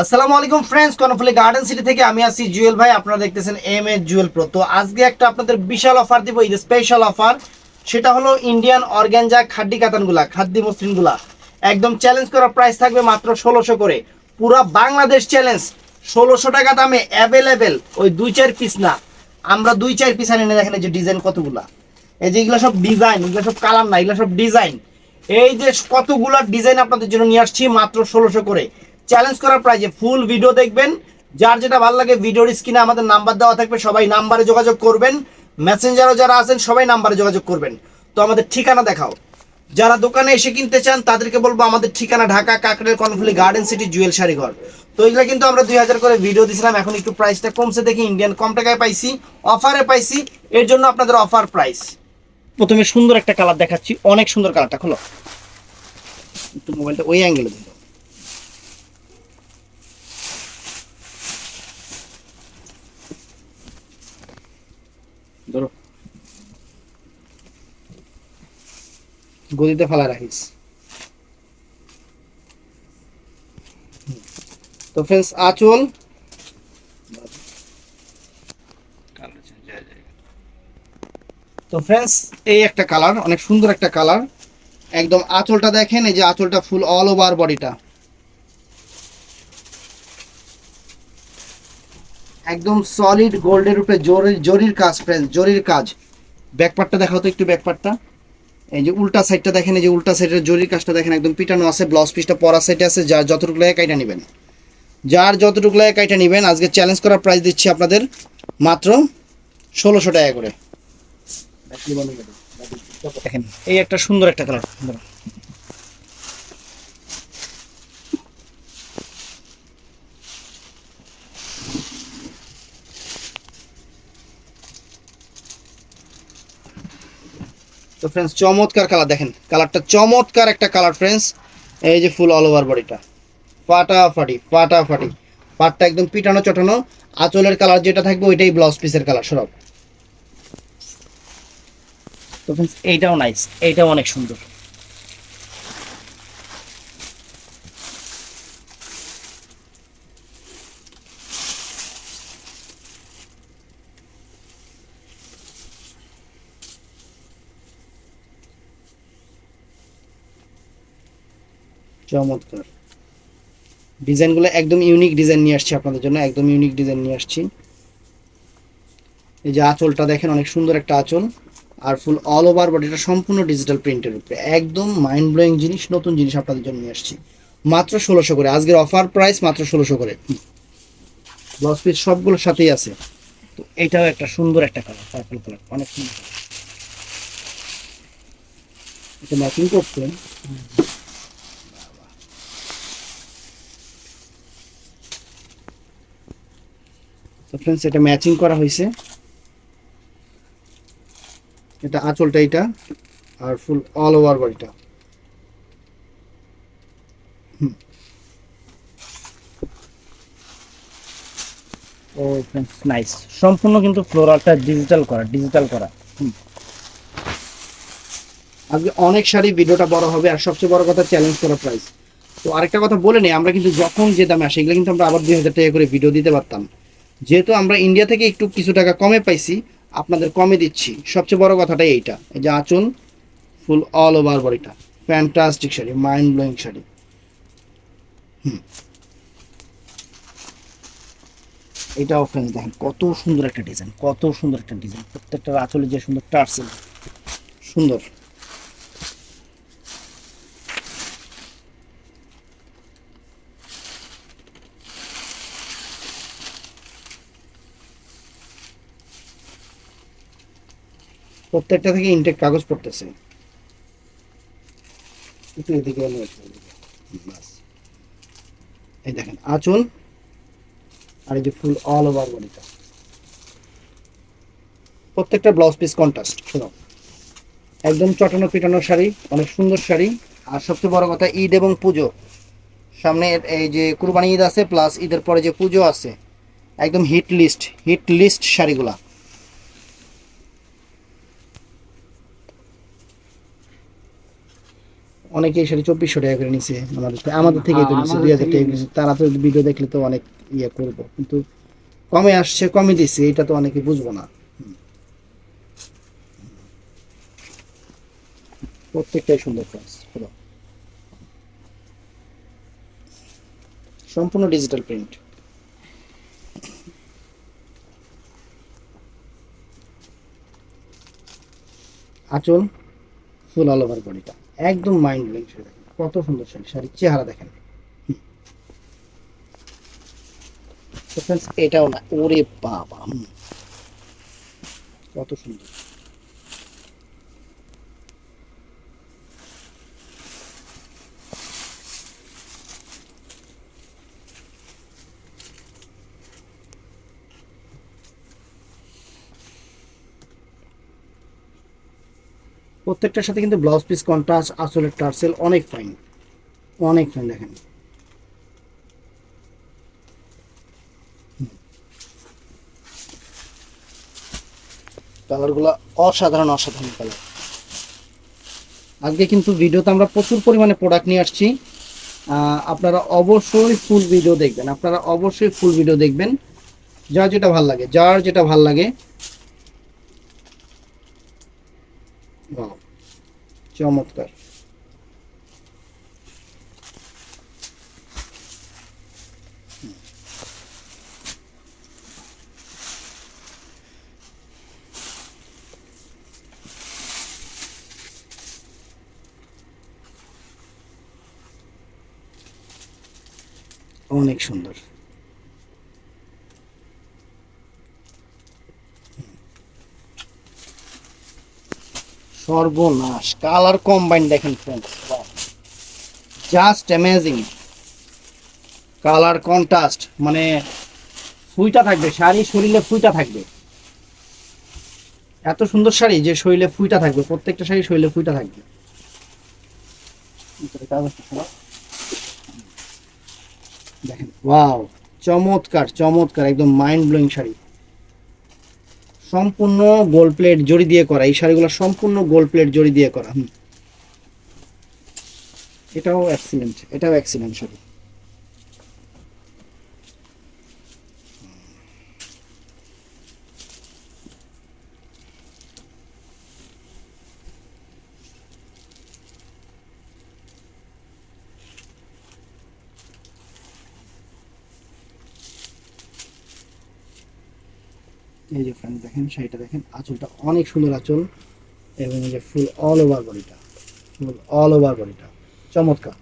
আসসালামু আলাইকুম friends Karnaphuli garden city থেকে আমি আছি জুয়েল ভাই, আপনারা দেখতেছেন এম এ জুয়েল প্রো তো আজকে একটা আপনাদের বিশাল অফার দিব ঈদ স্পেশাল অফার সেটা হলো ইন্ডিয়ান অর্গ্যানজা খাড্ডি কাতানগুলা, খাদ্য মসৃণগুলা। একদম চ্যালেঞ্জ করা প্রাইস থাকবে মাত্র ষোলোশো করে। পুরা বাংলাদেশ চ্যালেঞ্জ ষোলোশো টাকা দামে অ্যাভেলেবেল ওই দুই চার পিস না। আমরা দুই চার পিস আনি না, দেখেন যে ডিজাইন কতগুলা। এই যে এগুলো সব ডিজাইন এগুলো সব কালার না, এগুলো সব ডিজাইন এই যে কতগুলো ডিজাইন আপনাদের জন্য নিয়ে আসছি, মাত্র ষোলোশো করে। চ্যালেঞ্জ করার প্রাইজে ফুল ভিডিও দেখবেন। যার যেটা ভালো লাগে ভিডিওর স্ক্রিনে আমাদের নাম্বার দেওয়া থাকবে, সবাই নাম্বারে যোগাযোগ করবেন। মেসেঞ্জারও যারা আছেন, সবাই নাম্বারে যোগাযোগ করবেন। তো আমাদের ঠিকানা দেখাও। যারা দোকানে এসে কিনতে চান, তাদেরকে বলব আমাদের ঠিকানা ঢাকা কাকড়ের কর্ণফুলি গার্ডেন সিটি জুয়েল শাড়িঘর। তো এগুলো কিন্তু আমরা দুই হাজার করে ভিডিও দিয়েছিলাম এখন একটু প্রাইসটা কমছে দেখি ইন্ডিয়ান কম টাকায় পাইছি অফারে পাইছি, এর জন্য আপনাদের অফার প্রাইস প্রথমে সুন্দর একটা কালার দেখাচ্ছি, অনেক সুন্দর কালারটা খোলো। একটু মোবাইলটা ওই অ্যাঙ্গেলে দিল ধরো। গদিতে ফেলা রাখিস। তো ফ্রেন্ডস আচল। তো ফ্রেন্ডস এই একটা কালার অনেক সুন্দর একটা কালার একদম আঁচলটা দেখেন, এই যে আঁচলটা ফুল অল ওভার বডিটা একদম সলিড গোল্ডের উপরে জরির জরির কাজ ফ্রেন্ডস জরির কাজ। ব্যাকপার্টটা দেখাও তো একটু ব্যাকপার্টটা এই যে উল্টা সাইডটা দেখেন, এই যে উল্টা সাইডের জরির কাজটা দেখেন, একদম পিটানো আছে ব্লাউজ পিসটা পরা সাইডে আছে, যার যতটুকু লাগে কাইটা নেবেন। যার যতটুকু লাগে কাইটা নেবেন, আজকে চ্যালেঞ্জ করার প্রাইস দিচ্ছি আপনাদের মাত্র ষোলোশো টাকা করে। দেখেন, এই একটা সুন্দর একটা কালার তো ফ্রেন্ডস চমৎকার কালার দেখেন কালারটা চমৎকার একটা কালার ফ্রেন্ডস এই যে ফুল অল ওভার বডিটা ফাটাফাটি ফাটাফাটি। পাটটা একদম পিটানো, চটানো। আঁচলের কালার যেটা থাকবে, ওইটাই ব্লাউজ পিসের কালার সরব। তো ফ্রেন্ডস এইটাও নাইস এইটাও অনেক সুন্দর। চমৎকার। ডিজাইনগুলো একদম ইউনিক ডিজাইন নিয়ে আসছি আপনাদের জন্য, একদম ইউনিক ডিজাইন নিয়ে আসছি। এই যে আঁচলটা দেখেন, অনেক সুন্দর একটা আঁচল। আর ফুল অল ওভার বডিটা সম্পূর্ণ ডিজিটাল প্রিন্টের উপরে। একদম মাইন্ড ব্লোয়িং জিনিস, নতুন জিনিস আপনাদের জন্য নিয়ে আসছি। মাত্র ষোলোশো করে। আজকের অফার প্রাইস মাত্র ষোলোশো করে। ব্লাউজ পিস সবগুলোর সাথেই আছে। তো এটাও একটা সুন্দর একটা কালার পার্পল কালার অনেক সুন্দর। এটা ম্যাচিং করছে তো ফ্রেন্ডস এটা ম্যাচিং করা হয়েছে। এটা আঁচলটা এটা আর ফুল অল ওভার বডিটা। ও ফ্রেন্ডস নাইস সম্পূর্ণ কিন্তু ফ্লোরালটা ডিজিটাল করা ডিজিটাল করা। আজকে অনেক শাড়ি ভিডিওটা বড় হবে আর সবচেয়ে বড় কথা চ্যালেঞ্জ করা প্রাইস তো আরেকটা কথা বলে নেই আমরা কিন্তু যখন যে দামে আসে এগুলো কিন্তু আমরা আবার দুই হাজার টাকা করে ভিডিও দিতে পারতাম। যেহেতু আমরা ইন্ডিয়া থেকে একটু কিছু টাকা কমে পাইছি, আপনাদের কমে দিচ্ছি। সবচেয়ে বড় কথাটাই এইটা। এই যে আঁচল ফুল অল ওভার বডিটা fantastic sari mind blowing sari. হুম। এটাও ফ্রেন্ডস দেখেন, কত সুন্দর একটা ডিজাইন কত সুন্দর একটা ডিজাইন প্রত্যেকটা আঁচলে যে সুন্দর টার্সেল সুন্দর। প্রত্যেকটা থেকে ইনটেক কাগজ পড়তেছে। এই দেখেন, আঁচল আর এই যে ফুল অল ওভার বডিটা প্রত্যেকটা ব্লাউজ পিস কন্ট্রাস্ট শোনো। একদম চটানো পিটানো শাড়ি, অনেক সুন্দর শাড়ি। আর সবচেয়ে বড় কথা, ঈদ এবং পুজো। সামনে এই যে কুরবানি ঈদ আছে প্লাস ঈদের পরে যে পুজো আছে, একদম হিট লিস্ট হিট লিস্ট শাড়িগুলা। অনেকে এই শাড়ি চব্বিশশো টাকা করে নিছে। আমাদের থেকে- আমাদের থেকেই তো নিচ্ছে দুই হাজার টাকা নিচ্ছে তারা তো ভিডিও দেখলে তো অনেক ইয়ে করব। কিন্তু কমে আসছে কমে দিচ্ছে এটা তো অনেকে বুঝব না। প্রত্যেকটাই সুন্দর সম্পূর্ণ ডিজিটাল প্রিন্ট আঁচল ফুল অল ওভার বডিটা একদম মাইন্ড ব্লোয়িং শাড়ি কত সুন্দর শাড়ি, শাড়ির চেহারা দেখেন। এটাও না, ওরে বাবা কত সুন্দর। প্রত্যেকটার সাথে কিন্তু ব্লাউজ পিস কন্ট্রাস্ট আসলের টার্সেল অনেক ফাইন অনেক ফাইন দেখেন। কালারগুলো অসাধারণ অসাধারণ কালার আজকে কিন্তু ভিডিওতে আমরা প্রচুর পরিমাণে প্রোডাক্ট নিয়ে আসছি। আপনারা অবশ্যই ফুল ভিডিও দেখবেন। আপনারা অবশ্যই ফুল ভিডিও দেখবেন। যার যেটা ভালো লাগে, যার যেটা ভালো লাগে Wow. চমৎকার অনেক সুন্দর সর্বনাশ। কালার কম্বাইন দেখেন friends just amazing colour contrast মানে ফুইটা থাকবে, শাড়ি শরীরে ফুইটা থাকবে। এত সুন্দর শাড়ি যে শরীরে ফুইটা থাকবে, প্রত্যেকটা শাড়ি শরীরে ফুইটা থাকবে। দেখেন ওয়াও চমৎকার চমৎকার, একদম মাইন্ড ব্লোয়িং শাড়ি। সম্পূর্ণ গোল প্লেট জড়ি দিয়ে করা, এই শাড়িগুলো সম্পূর্ণ গোল প্লেট জড়ি দিয়ে করা, হুম। এটাও এক্সিলেন্ট এটাও এক্সিলেন্ট শাড়ি। এই যে ফ্রেন্ড দেখেন, শাড়িটা দেখেন, আঁচলটা অনেক সুন্দর আঁচল এবং এই যে ফুল অল ওভার বডিটা ফুল অল ওভার বডিটা চমৎকার।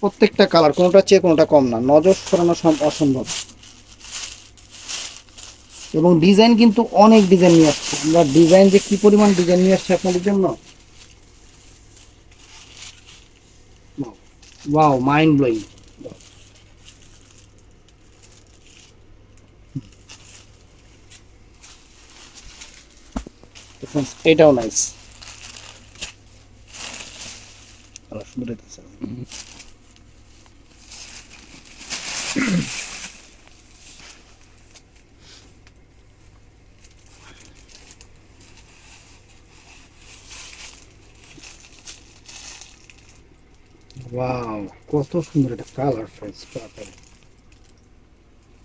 প্রত্যেকটা কালার কোনোটা চেয়ে কোনোটা কম না, নজর সরানো সম- অসম্ভব। এবং ডিজাইন কিন্তু অনেক ডিজাইন নিয়ে আসছে। আমরা ডিজাইন যে কি পরিমাণ ডিজাইন নিয়ে আসছে আপনাদের জন্য? ওয়াও মাইন্ড ব্লোয়িং এটাও নাইস সুন্দর হইতেছে ওয়াও কত সুন্দর একটা কালার ফ্রেন্স পার্পল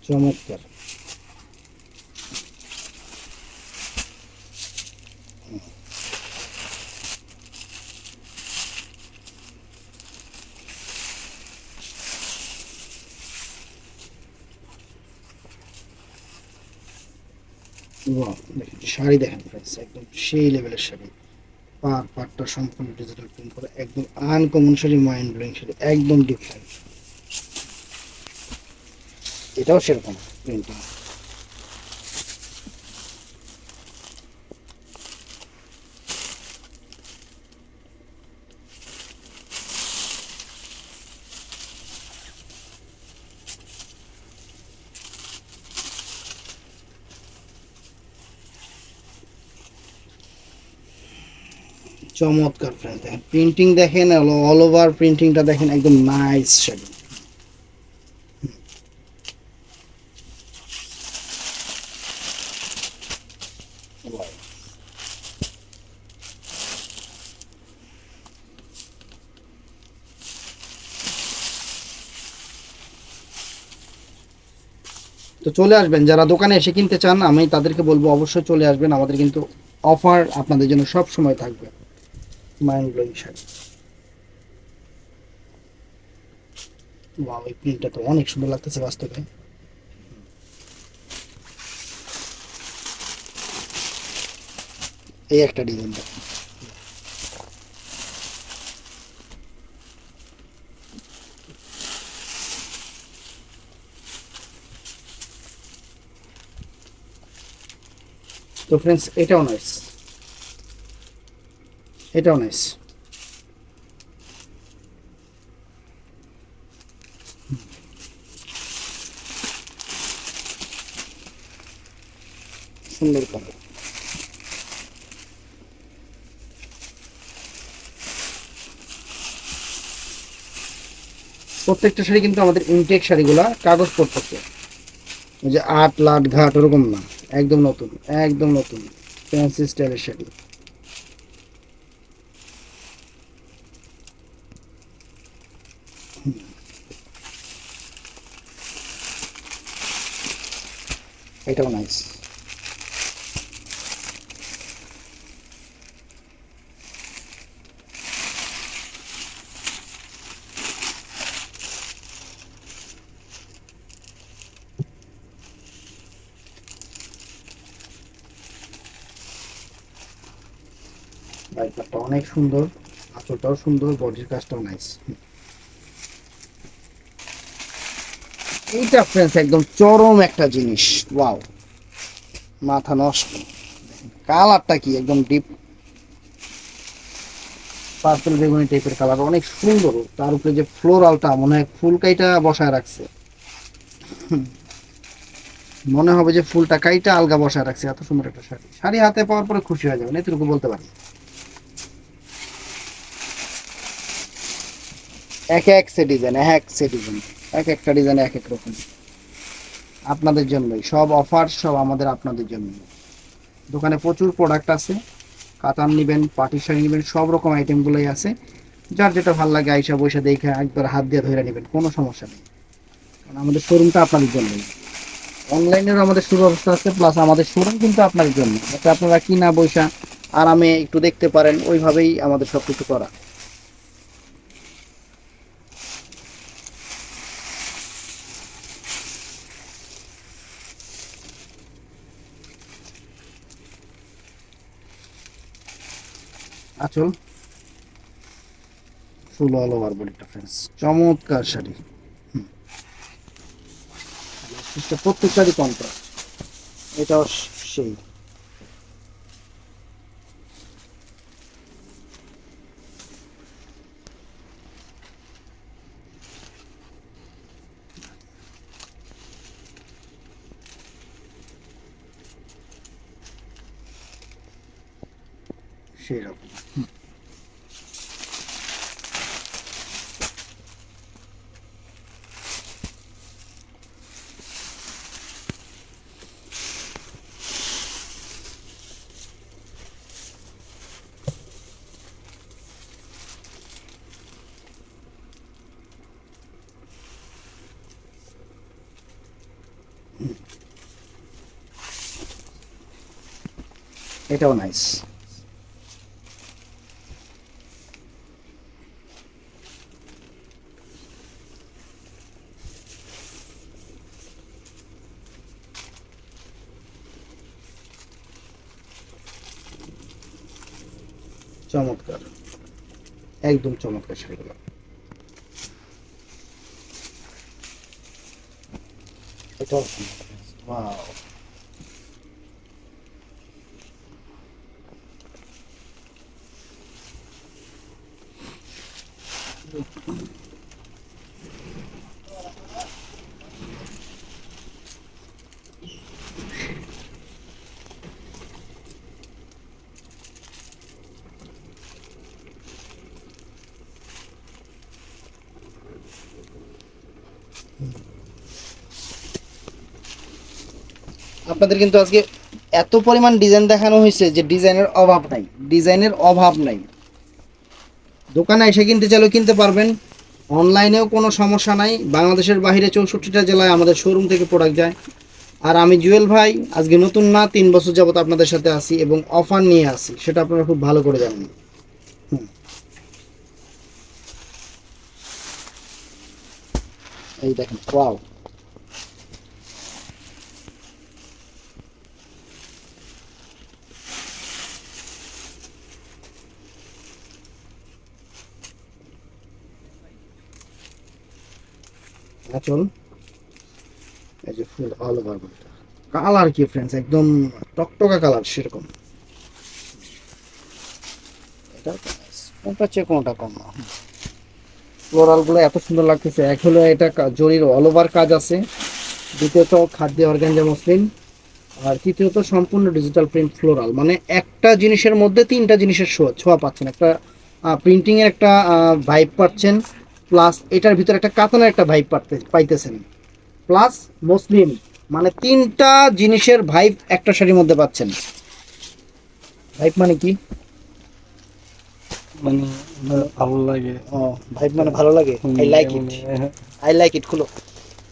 চমৎকার শাড়ি দেখেন ফ্রেন্ডস একদম সেই লেভেলের শাড়ি। পার পারটা সম্পূর্ণ ডিজিটাল প্রিন্ট করে, একদম uncommon sari mind blowing sari, একদম ডিফারেন্ট এটাও সেরকম প্রিন্টিং চমৎকার ফ্রেন্ডস দেখেন প্রিন্টিং দেখেন অল ওভার প্রিন্টিংটা দেখেন একদম নাইস শেডিং তো চলে আসবেন, যারা দোকানে এসে কিনতে চান, আমি তাদেরকে বলব অবশ্যই চলে আসবেন। আমাদের কিন্তু অফার আপনাদের জন্য সব সময় থাকবে। মাইন্ড ব্লোয়িং শাড়ি এই প্রিন্টটা তো অনেক সুন্দর লাগতেছে বাস্তবে। এই একটা ডিজাইন দেখুন তো ফ্রেন্ডস এটাও নাইস এটাও নাইস সুন্দর কালার প্রত্যেকটা শাড়ি কিন্তু আমাদের ইনটেক শাড়িগুলা কাগজ পড়তেছে ওই যে আট, লাট, ঘাট ওরকম না। একদম নতুন একদম নতুন। ফ্যান্সি স্টাইলের শাড়ি। এটাও নাইস বাইকটা অনেক সুন্দর আঁচলটাও সুন্দর বডির কাজটাও নাইস এইটা ফ্রেন্ডস একদম চরম একটা জিনিস। ওয়াও মাথা নষ্ট। কালারটা কি একদম ডিপ পার্পল বেগুনি টাইপের কালার অনেক সুন্দর। তার উপরে যে ফ্লোরালটা মনে হয় ফুলকাইটা বসায় রাখছে। মনে হবে যে ফুলটা কাইটা আলগা বসায় রাখছে, এত সুন্দর একটা শাড়ি। শাড়ি হাতে পাওয়ার পরে খুশি হয়ে যাবেন, এতটুকু বলতে পারি। এক এক সে ডিজাইন এক সে ডিজাইন এক একটা ডিজাইন এক এক রকম। আপনাদের জন্যই। সব অফার সব আমাদের আপনাদের জন্য দোকানে প্রচুর প্রোডাক্ট আছে। কাতান নেবেন, পাটি শাড়ি নেবেন, সব রকম আইটেমগুলোই আছে। যার যেটা ভালো লাগে আইসা বৈশা দেখে একবার হাত দিয়ে ধরে নেবেন, কোনো সমস্যা নেই। কারণ আমাদের শোরুমটা আপনাদের জন্যই। অনলাইনেরও আমাদের সুব্যবস্থা আছে প্লাস আমাদের শোরুম কিন্তু আপনাদের জন্য যাতে আপনারা কিনা বৈশা আরামে একটু দেখতে পারেন, ওইভাবেই আমাদের সব কিছু করা। আচল। ফুল অল ওভার বডিটা ফ্রেন্ডস চমৎকার শাড়ি। হুম। শাড়ি কন্ট্রাস্ট এটাও সেই রকম এটাও নাইস চমৎকার। একদম চমৎকার শাড়িগুলো। এটাও আপনাদের কিন্তু আজকে এত পরিমাণ ডিজাইন দেখানো হয়েছে যে ডিজাইনের অভাব নাই। ডিজাইনের অভাব নাই। দোকানে এসে কিনতে চাইলেও কিনতে পারবেন। অনলাইনেও কোনো সমস্যা নাই। বাংলাদেশের বাইরে চৌষট্টিটা জেলায় আমাদের শোরুম থেকে প্রোডাক্ট যায়। আর আমি জুয়েল ভাই, আজকে নতুন না তিন বছর যাবত আপনাদের সাথে আসি এবং অফার নিয়ে আসি সেটা আপনারা খুব ভালো করে জানেন। এই দেখেন ওয়াও আচল এই যে ফুল অল ওভার কালার কি ফ্রেন্ডস একদম টকটকা কালার সেরকম। কোনটা চেয়ে কোনটা কম না। ফ্লোরালগুলো এত সুন্দর লাগতেছে। এক হলো এটা জরির অল ওভার কাজ আছে। দ্বিতীয়ত খাদ্য অর্গানজা মসলিন আর তৃতীয়ত সম্পূর্ণ ডিজিটাল প্রিন্ট ফ্লোরাল মানে একটা জিনিসের মধ্যে তিনটা জিনিসের ছোঁয়া ছোঁয়া পাচ্ছেন। একটা প্রিন্টিং এর একটা ভাইব পাচ্ছেন। প্লাস এটার ভিতরে একটা কাতানের একটা ভাইব পাইতেছেন। প্লাস মুসলিম মানে তিনটা জিনিসের ভাইব একটা শাড়ির মধ্যে পাচ্ছেন। ভাইব মানে কি? মানে ভালো লাগে। ও ভাইব মানে ভালো লাগে? I like it I like it খুলো।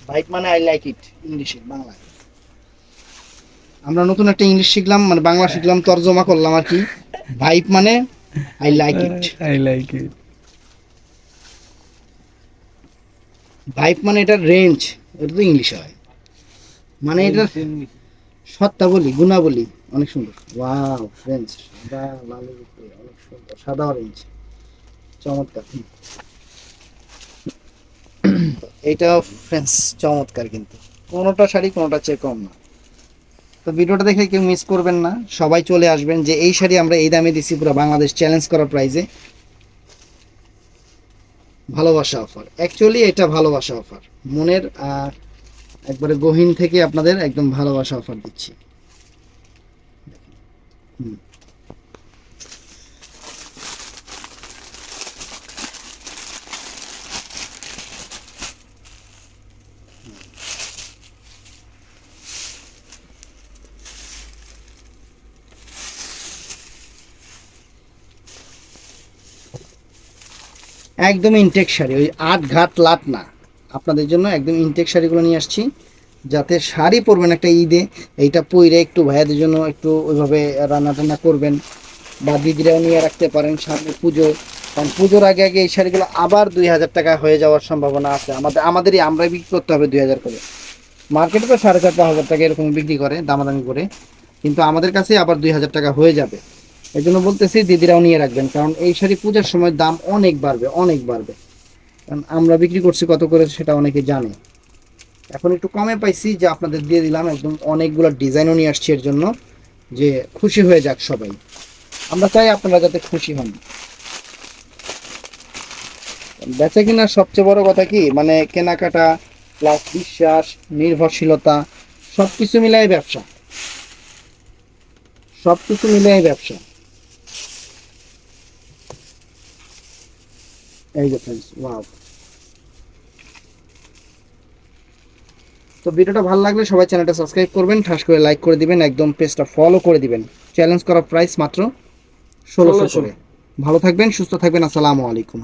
ভাইব মানে আই লাইক ইট ইংলিশে বাংলায়। আমরা নতুন একটা ইংলিশ শিখলাম মানে বাংলা শিখলাম তর্জমা করলাম আর কি। ভাইব মানে I like it I like it vibe মানে এটার রেঞ্জ এটা তো ইংলিশে হয়। মানে এটার সত্তাবলী গুণাবলী অনেক সুন্দর। ওয়াও ফ্রেন্স সাদা লালের উপরে অনেক সুন্দর সাদা অরেঞ্জ চমৎকার। এইটা ফ্রেন্স চমৎকার কিন্তু। কোনোটা শাড়ি কোনোটা চেয়ে কম না। তো ভিডিওটা দেখে কেউ মিস করবেন না। সবাই চলে আসবেন যে এই শাড়ি আমরা এই দামে দিছি পুরো বাংলাদেশ চ্যালেঞ্জ করা প্রাইজে ভালোবাসা অফার অ্যাকচুয়ালি এটা ভালোবাসা অফার মনের একবারে গহীন থেকে আপনাদের একদম ভালোবাসা অফার দিচ্ছি। হুম। একদম ইনটেক শাড়ি, ওই আট ঘাট লাট না। আপনাদের জন্য একদম ইনটেক শাড়িগুলো নিয়ে আসছি, যাতে শাড়ি পরবেন একটা ঈদে, এইটা পইরে একটু ভাইয়াদের জন্য একটু ওইভাবে রান্না টান্না করবেন, বা দিদিরাও নিয়ে রাখতে পারেন সামনে পুজো। কারণ পুজোর আগে আগে এই শাড়িগুলো আবার দুই হাজার টাকা হয়ে যাওয়ার সম্ভাবনা আছে। আমাদের, আমাদেরই আমরাই বিক্রি করতে হবে দুই হাজার করে। মার্কেটে তো সাড়ে চার হাজার টাকা এরকম বিক্রি করে, দামাদামি করে। কিন্তু আমাদের কাছে আবার দুই হাজার টাকা হয়ে যাবে। এই জন্য বলতেছি দিদিরাও নিয়ে রাখবেন, কারণ এই শাড়ি পূজার সময় দাম অনেক বাড়বে অনেক বাড়বে। কারণ আমরা বিক্রি করছি কত করে সেটা অনেকে জানে। এখন একটু কমে পাইছি, যে আপনাদের দিয়ে দিলাম, একদম অনেকগুলো ডিজাইনও নিয়ে আসছি এর জন্য, যে খুশি হয়ে যাক সবাই। আমরা চাই আপনারা যাতে খুশি হন। বেচা কিনার সবচেয়ে বড় কথা কি মানে কেনাকাটা প্লাস বিশ্বাস, নির্ভরশীলতা সব কিছু মিলাই ব্যবসা। সব কিছু মিলাই ব্যবসা। এই যে ফ্রেন্ডস ওয়াও তো ভিডিওটা ভালো লাগলে সবাই চ্যানেলটা সাবস্ক্রাইব করবেন ঠাস করে লাইক করে দিবেন একদম পেজটা ফলো করে দিবেন। চ্যালেঞ্জ করা প্রাইস মাত্র ষোলোশো 1600 করে। ভালো থাকবেন সুস্থ থাকবেন আসসালামু আলাইকুম।